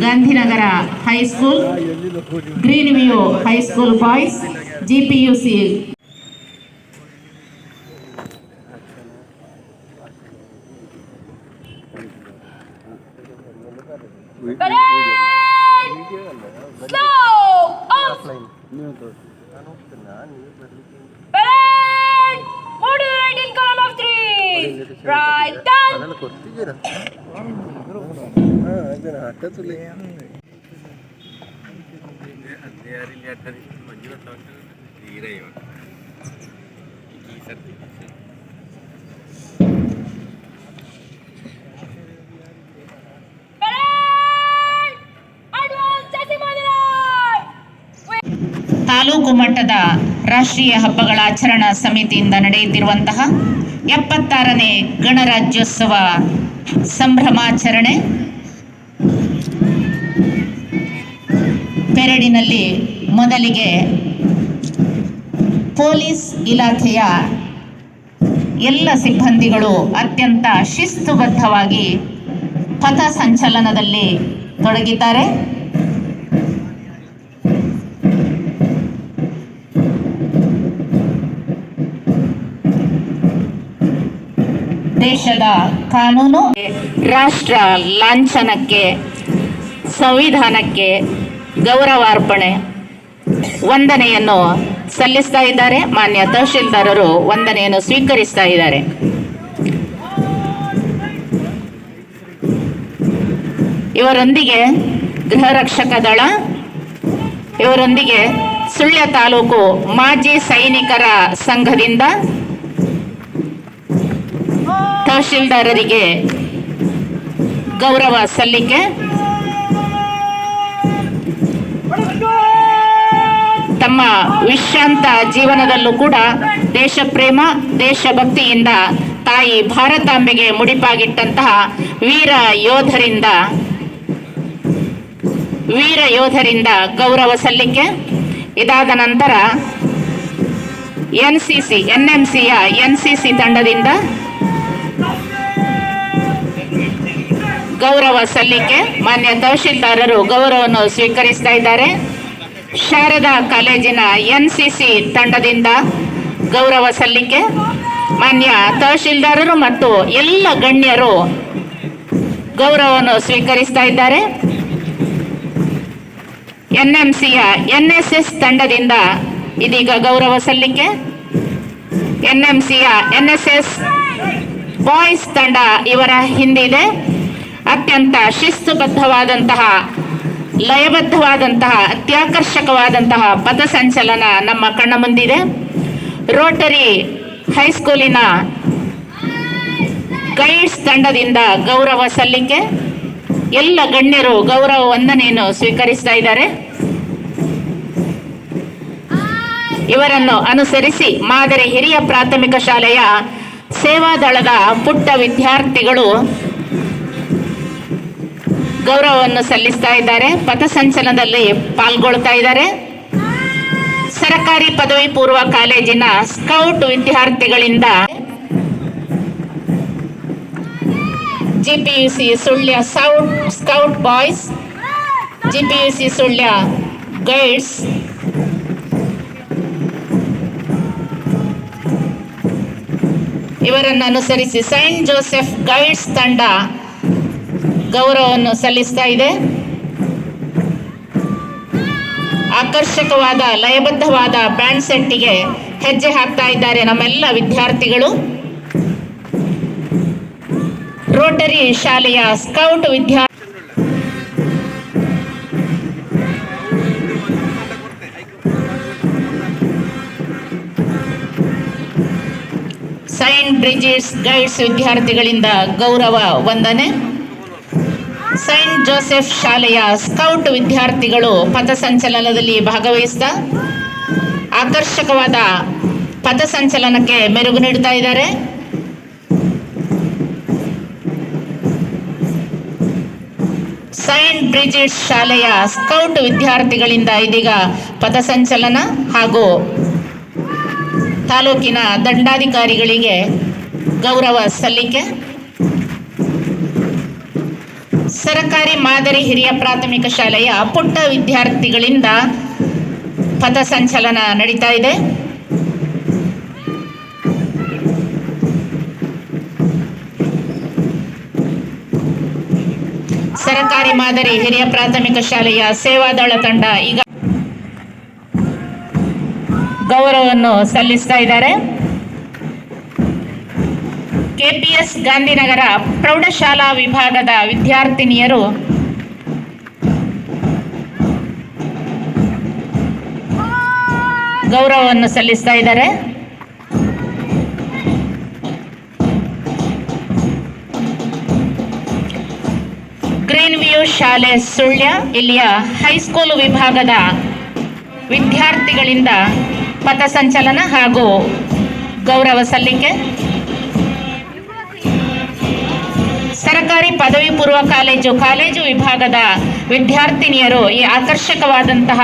Gandhinagar high school green view high school boys GPUC. Slow! ಕೊಡ್ತಿದ್ದೀರಾ ಹಾಂ ಇದನ್ನು ಹಠ ತುಲಿ ಮಂಜುನಾಥ್ ಈ ಸರ್ತಿ ತಾಲೂಕು ಮಟ್ಟದ ರಾಷ್ಟ್ರೀಯ ಹಬ್ಬಗಳ ಆಚರಣಾ ಸಮಿತಿಯಿಂದ ನಡೆಯುತ್ತಿರುವಂತಹ ಎಪ್ಪತ್ತಾರನೇ ಗಣರಾಜ್ಯೋತ್ಸವ ಸಂಭ್ರಮಾಚರಣೆ. ಪೆರಡಿನಲ್ಲಿ ಮೊದಲಿಗೆ ಪೊಲೀಸ್ ಇಲಾಖೆಯ ಎಲ್ಲ ಸಿಬ್ಬಂದಿಗಳು ಅತ್ಯಂತ ಶಿಸ್ತುಬದ್ಧವಾಗಿ ಪಥ ಸಂಚಲನದಲ್ಲಿ ತೊಡಗಿದ್ದಾರೆ. ದೇಶದ ಕಾನೂನು ರಾಷ್ಟ್ರ ಲಾಂಛನಕ್ಕೆ, ಸಂವಿಧಾನಕ್ಕೆ ಗೌರವಾರ್ಪಣೆ. ವಂದನೆಯನ್ನು ಸಲ್ಲಿಸ್ತಾ ಇದ್ದಾರೆ. ಮಾನ್ಯ ತಹಶೀಲ್ದಾರರು ವಂದನೆಯನ್ನು ಸ್ವೀಕರಿಸ್ತಾ ಇದ್ದಾರೆ. ಇವರೊಂದಿಗೆ ಗೃಹ ರಕ್ಷಕ ದಳ, ಇವರೊಂದಿಗೆ ಸುಳ್ಯ ತಾಲೂಕು ಮಾಜಿ ಸೈನಿಕರ ಸಂಘದಿಂದ ತಹಶೀಲ್ದಾರರಿಗೆ ಗೌರವ ಸಲ್ಲಿಕೆ. ತಮ್ಮ ವಿಶ್ರಾಂತ ಜೀವನದಲ್ಲೂ ಕೂಡ ದೇಶ ಪ್ರೇಮ ದೇಶಭಕ್ತಿಯಿಂದ ತಾಯಿ ಭಾರತಾಂಬೆಗೆ ಮುಡಿಪಾಗಿಟ್ಟಂತಹ ವೀರ ಯೋಧರಿಂದ ವೀರ ಯೋಧರಿಂದ ಗೌರವ ಸಲ್ಲಿಕೆ. ಇದಾದ ನಂತರ N C C N M ಸಿಯ ಎನ್ ಸಿ ಸಿ ತಂಡದಿಂದ ಗೌರವ ಸಲ್ಲಿಕೆ. ಮಾನ್ಯ ತಹಶೀಲ್ದಾರರು ಗೌರವವನ್ನು ಸ್ವೀಕರಿಸ್ತಾ ಇದ್ದಾರೆ. ಶಾರದಾ ಕಾಲೇಜಿನ ಎನ್ ಸಿ ಸಿ ತಂಡದಿಂದ ಗೌರವ ಸಲ್ಲಿಕೆ. ಮಾನ್ಯ ತಹಶೀಲ್ದಾರರು ಮತ್ತು ಎಲ್ಲ ಗಣ್ಯರು ಗೌರವವನ್ನು ಸ್ವೀಕರಿಸ್ತಾ ಇದ್ದಾರೆ. ಎನ್ ಎಂ ಸಿಯ ಎನ್ ಎಸ್ ಎಸ್ ತಂಡದಿಂದ ಇದೀಗ ಗೌರವ ಸಲ್ಲಿಕೆ. ಎನ್ ಎಂ ಸಿಯ ಎನ್ ಎಸ್ ಎಸ್ ಬಾಯ್ಸ್ ತಂಡ ಇವರ ಹಿಂದಿದೆ. ಅತ್ಯಂತ ಶಿಸ್ತುಬದ್ಧವಾದಂತಹ, ಲಯಬದ್ಧವಾದಂತಹ, ಅತ್ಯಾಕರ್ಷಕವಾದಂತಹ ಪಥಸಂಚಲನ ನಮ್ಮ ಕಣ್ಣ ಮುಂದಿದೆ. ರೋಟರಿ ಹೈಸ್ಕೂಲಿನ ಗೈಡ್ಸ್ ತಂಡದಿಂದ ಗೌರವ ಸಲ್ಲಿಕೆ. ಎಲ್ಲ ಗಣ್ಯರು ಗೌರವ ವಂದನೆಯನ್ನು ಸ್ವೀಕರಿಸ್ತಾ ಇದ್ದಾರೆ. ಇವರನ್ನು ಅನುಸರಿಸಿ ಮಾದರಿ ಹಿರಿಯ ಪ್ರಾಥಮಿಕ ಶಾಲೆಯ ಸೇವಾದಳದ ಪುಟ್ಟ ವಿದ್ಯಾರ್ಥಿಗಳು ಗೌರವವನ್ನು ಸಲ್ಲಿಸ್ತಾ ಇದ್ದಾರೆ. ಪಥಸಂಚಲನದಲ್ಲಿ ಪಾಲ್ಗೊಳ್ತಾ ಇದ್ದಾರೆ. ಸರಕಾರಿ ಪದವಿ ಪೂರ್ವ ಕಾಲೇಜಿನ ಸ್ಕೌಟ್ ವಿದ್ಯಾರ್ಥಿಗಳಿಂದ GPUC Sullia ಸೌಟ್ scout boys, GPUC Sullia guides, ಇವರನ್ನು ಅನುಸರಿಸಿ ಸೈಂಟ್ ಜೋಸೆಫ್ ಗೈಡ್ಸ್ ತಂಡ ಗೌರವವನ್ನು ಸಲ್ಲಿಸ್ತಾ ಇದೆ. ಆಕರ್ಷಕವಾದ, ಲಯಬದ್ಧವಾದ ಬ್ಯಾಂಡ್ ಸೆಟ್ಟಿಗೆ ಹೆಜ್ಜೆ ಹಾಕ್ತಾ ಇದ್ದಾರೆ ನಮ್ಮೆಲ್ಲ ವಿದ್ಯಾರ್ಥಿಗಳು. ರೋಟರಿ ಶಾಲೆಯ ಸ್ಕೌಟ್ ವಿದ್ಯಾರ್ಥಿ ಸೈಂಟ್ ಬ್ರಿಜಿಸ್ ಗೈಡ್ಸ್ ವಿದ್ಯಾರ್ಥಿಗಳಿಂದ ಗೌರವ ವಂದನೆ. ಸೈಂಟ್ ಜೋಸೆಫ್ ಶಾಲೆಯ ಸ್ಕೌಟ್ ವಿದ್ಯಾರ್ಥಿಗಳು ಪಥಸಂಚಲನದಲ್ಲಿ ಭಾಗವಹಿಸಿದ ಆಕರ್ಷಕವಾದ ಪಥಸಂಚಲನಕ್ಕೆ ಮೆರುಗು ನೀಡ್ತಾ ಇದ್ದಾರೆ. ಸೈಂಟ್ ಬ್ರಿಜಿಟ್ ಶಾಲೆಯ ಸ್ಕೌಟ್ ವಿದ್ಯಾರ್ಥಿಗಳಿಂದ ಇದೀಗ ಪಥಸಂಚಲನ ಹಾಗೂ ತಾಲೂಕಿನ ದಂಡಾಧಿಕಾರಿಗಳಿಗೆ ಗೌರವ ಸಲ್ಲಿಕೆ. ಸರಕಾರಿ ಮಾದರಿ ಹಿರಿಯ ಪ್ರಾಥಮಿಕ ಶಾಲೆಯ ಪುಟ್ಟ ವಿದ್ಯಾರ್ಥಿಗಳಿಂದ ಪಥಸಂಚಲನ ನಡೀತಾ ಇದೆ. ಸರಕಾರಿ ಮಾದರಿ ಹಿರಿಯ ಪ್ರಾಥಮಿಕ ಶಾಲೆಯ ಸೇವಾದಳ ತಂಡ ಈಗ ಗೌರವವನ್ನು ಸಲ್ಲಿಸ್ತಾ ಇದ್ದಾರೆ. ಕೆಪಿಎಸ್ ಗಾಂಧಿನಗರ ಪ್ರೌಢಶಾಲಾ ವಿಭಾಗದ ವಿದ್ಯಾರ್ಥಿನಿಯರು ಗೌರವವನ್ನು ಸಲ್ಲಿಸ್ತಾ ಇದ್ದಾರೆ. ಗ್ರೀನ್ ವ್ಯೂ ಶಾಲೆ ಸುಳ್ಯ, ಇಲ್ಲಿಯ ಹೈಸ್ಕೂಲ್ ವಿಭಾಗದ ವಿದ್ಯಾರ್ಥಿಗಳಿಂದ ಪಥಸಂಚಲನ ಹಾಗೂ ಗೌರವ ಸಲ್ಲಿಕೆ. ಸರ್ಕಾರಿ ಪದವಿ ಪೂರ್ವ ಕಾಲೇಜು ಕಾಲೇಜು ವಿಭಾಗದ ವಿದ್ಯಾರ್ಥಿನಿಯರು ಈ ಆಕರ್ಷಕವಾದಂತಹ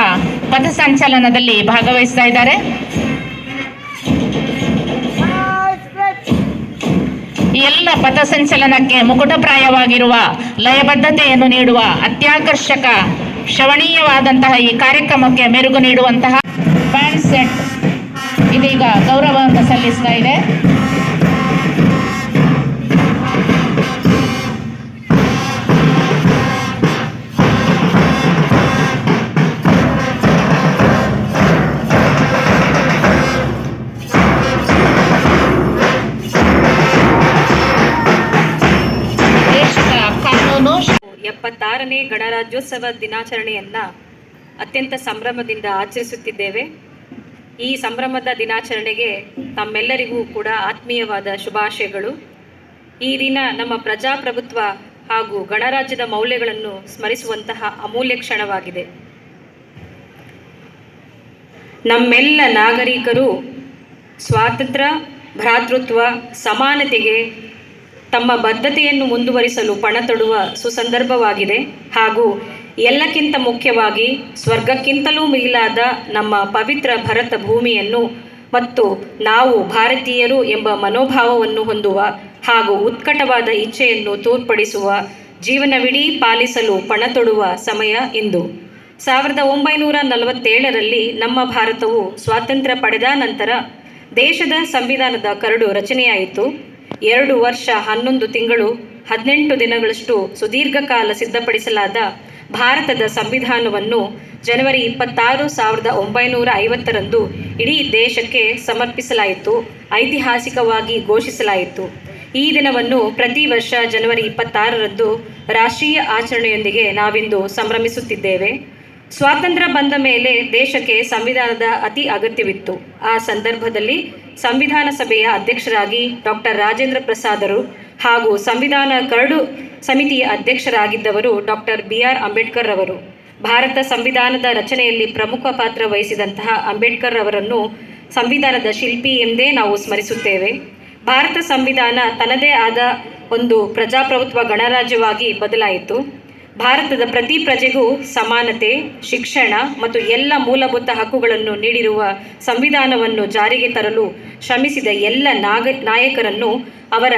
ಪಥಸಂಚಲನದಲ್ಲಿ ಭಾಗವಹಿಸ್ತಾ ಇದ್ದಾರೆ. ಎಲ್ಲ ಪಥಸಂಚಲನಕ್ಕೆ ಮುಕುಟಪ್ರಾಯವಾಗಿರುವ ಲಯಬದ್ಧತೆಯನ್ನು ನೀಡುವ ಅತ್ಯಾಕರ್ಷಕ, ಶ್ರವಣೀಯವಾದಂತಹ ಈ ಕಾರ್ಯಕ್ರಮಕ್ಕೆ ಮೆರುಗು ನೀಡುವಂತಹ ಬ್ಯಾಂಡ್ ಸೆಟ್ ಇದೀಗ ಗೌರವವನ್ನು ಸಲ್ಲಿಸ್ತಾ ಇದೆ. ಎಪ್ಪತ್ತಾರನೇ ಗಣರಾಜ್ಯೋತ್ಸವ ದಿನಾಚರಣೆಯನ್ನ ಅತ್ಯಂತ ಸಂಭ್ರಮದಿಂದ ಆಚರಿಸುತ್ತಿದ್ದೇವೆ. ಈ ಸಂಭ್ರಮದ ದಿನಾಚರಣೆಗೆ ತಮ್ಮೆಲ್ಲರಿಗೂ ಕೂಡ ಆತ್ಮೀಯವಾದ ಶುಭಾಶಯಗಳು. ಈ ದಿನ ನಮ್ಮ ಪ್ರಜಾಪ್ರಭುತ್ವ ಹಾಗೂ ಗಣರಾಜ್ಯದ ಮೌಲ್ಯಗಳನ್ನು ಸ್ಮರಿಸುವಂತಹ ಅಮೂಲ್ಯ ಕ್ಷಣವಾಗಿದೆ. ನಮ್ಮೆಲ್ಲ ನಾಗರಿಕರು ಸ್ವಾತಂತ್ರ್ಯ, ಭ್ರಾತೃತ್ವ, ಸಮಾನತೆಗೆ ತಮ್ಮ ಬದ್ಧತೆಯನ್ನು ಮುಂದುವರಿಸಲು ಪಣ ತೊಡುವ ಸುಸಂದರ್ಭವಾಗಿದೆ. ಹಾಗೂ ಎಲ್ಲಕ್ಕಿಂತ ಮುಖ್ಯವಾಗಿ ಸ್ವರ್ಗಕ್ಕಿಂತಲೂ ಮಿಗಿಲಾದ ನಮ್ಮ ಪವಿತ್ರ ಭರತ ಭೂಮಿಯನ್ನು ಮತ್ತು ನಾವು ಭಾರತೀಯರು ಎಂಬ ಮನೋಭಾವವನ್ನು ಹೊಂದುವ ಹಾಗೂ ಉತ್ಕಟವಾದ ಇಚ್ಛೆಯನ್ನು ತೋರ್ಪಡಿಸುವ ಜೀವನವಿಡೀ ಪಾಲಿಸಲು ಪಣ ತೊಡುವ ಸಮಯ ಇಂದು. ಸಾವಿರದ ಒಂಬೈನೂರ ನಲವತ್ತೇಳರಲ್ಲಿ ನಮ್ಮ ಭಾರತವು ಸ್ವಾತಂತ್ರ್ಯ ಪಡೆದ ನಂತರ ದೇಶದ ಸಂವಿಧಾನದ ಕರಡು ರಚನೆಯಾಯಿತು. ಎರಡು ವರ್ಷ ಹನ್ನೊಂದು ತಿಂಗಳು, ಹದಿನೆಂಟು ದಿನಗಳಷ್ಟು ಸುದೀರ್ಘ ಕಾಲ ಸಿದ್ಧಪಡಿಸಲಾದ ಭಾರತದ ಸಂವಿಧಾನವನ್ನು ಜನವರಿ ಇಪ್ಪತ್ತಾರು ಸಾವಿರದ ಒಂಬೈನೂರ ಐವತ್ತರಂದು ಇಡೀ ದೇಶಕ್ಕೆ ಸಮರ್ಪಿಸಲಾಯಿತು, ಐತಿಹಾಸಿಕವಾಗಿ ಘೋಷಿಸಲಾಯಿತು. ಈ ದಿನವನ್ನು ಪ್ರತಿ ವರ್ಷ ಜನವರಿ ಇಪ್ಪತ್ತಾರರಂದು ರಾಷ್ಟ್ರೀಯ ಆಚರಣೆಯೊಂದಿಗೆ ನಾವಿಂದು ಸಂಭ್ರಮಿಸುತ್ತಿದ್ದೇವೆ. ಸ್ವಾತಂತ್ರ್ಯ ಬಂದ ಮೇಲೆ ದೇಶಕ್ಕೆ ಸಂವಿಧಾನದ ಅತಿ ಅಗತ್ಯವಿತ್ತು. ಆ ಸಂದರ್ಭದಲ್ಲಿ ಸಂವಿಧಾನ ಸಭೆಯ ಅಧ್ಯಕ್ಷರಾಗಿ ಡಾಕ್ಟರ್ ರಾಜೇಂದ್ರ ಪ್ರಸಾದರು ಹಾಗೂ ಸಂವಿಧಾನ ಕರಡು ಸಮಿತಿಯ ಅಧ್ಯಕ್ಷರಾಗಿದ್ದವರು ಡಾಕ್ಟರ್ ಬಿ ಆರ್ ಅಂಬೇಡ್ಕರ್ ರವರು ಭಾರತ ಸಂವಿಧಾನದ ರಚನೆಯಲ್ಲಿ ಪ್ರಮುಖ ಪಾತ್ರ ವಹಿಸಿದಂತಹ ಅಂಬೇಡ್ಕರ್ ಅವರನ್ನು ಸಂವಿಧಾನದ ಶಿಲ್ಪಿ ಎಂದೇ ನಾವು ಸ್ಮರಿಸುತ್ತೇವೆ. ಭಾರತ ಸಂವಿಧಾನ ತನ್ನದೇ ಆದ ಒಂದು ಪ್ರಜಾಪ್ರಭುತ್ವ ಗಣರಾಜ್ಯವಾಗಿ ಬದಲಾಯಿತು. ಭಾರತದ ಪ್ರತಿ ಪ್ರಜೆಗೂ ಸಮಾನತೆ, ಶಿಕ್ಷಣ ಮತ್ತು ಎಲ್ಲ ಮೂಲಭೂತ ಹಕ್ಕುಗಳನ್ನು ನೀಡಿರುವ ಸಂವಿಧಾನವನ್ನು ಜಾರಿಗೆ ತರಲು ಶ್ರಮಿಸಿದ ಎಲ್ಲ ನಾಗ, ನಾಯಕರನ್ನು ಅವರ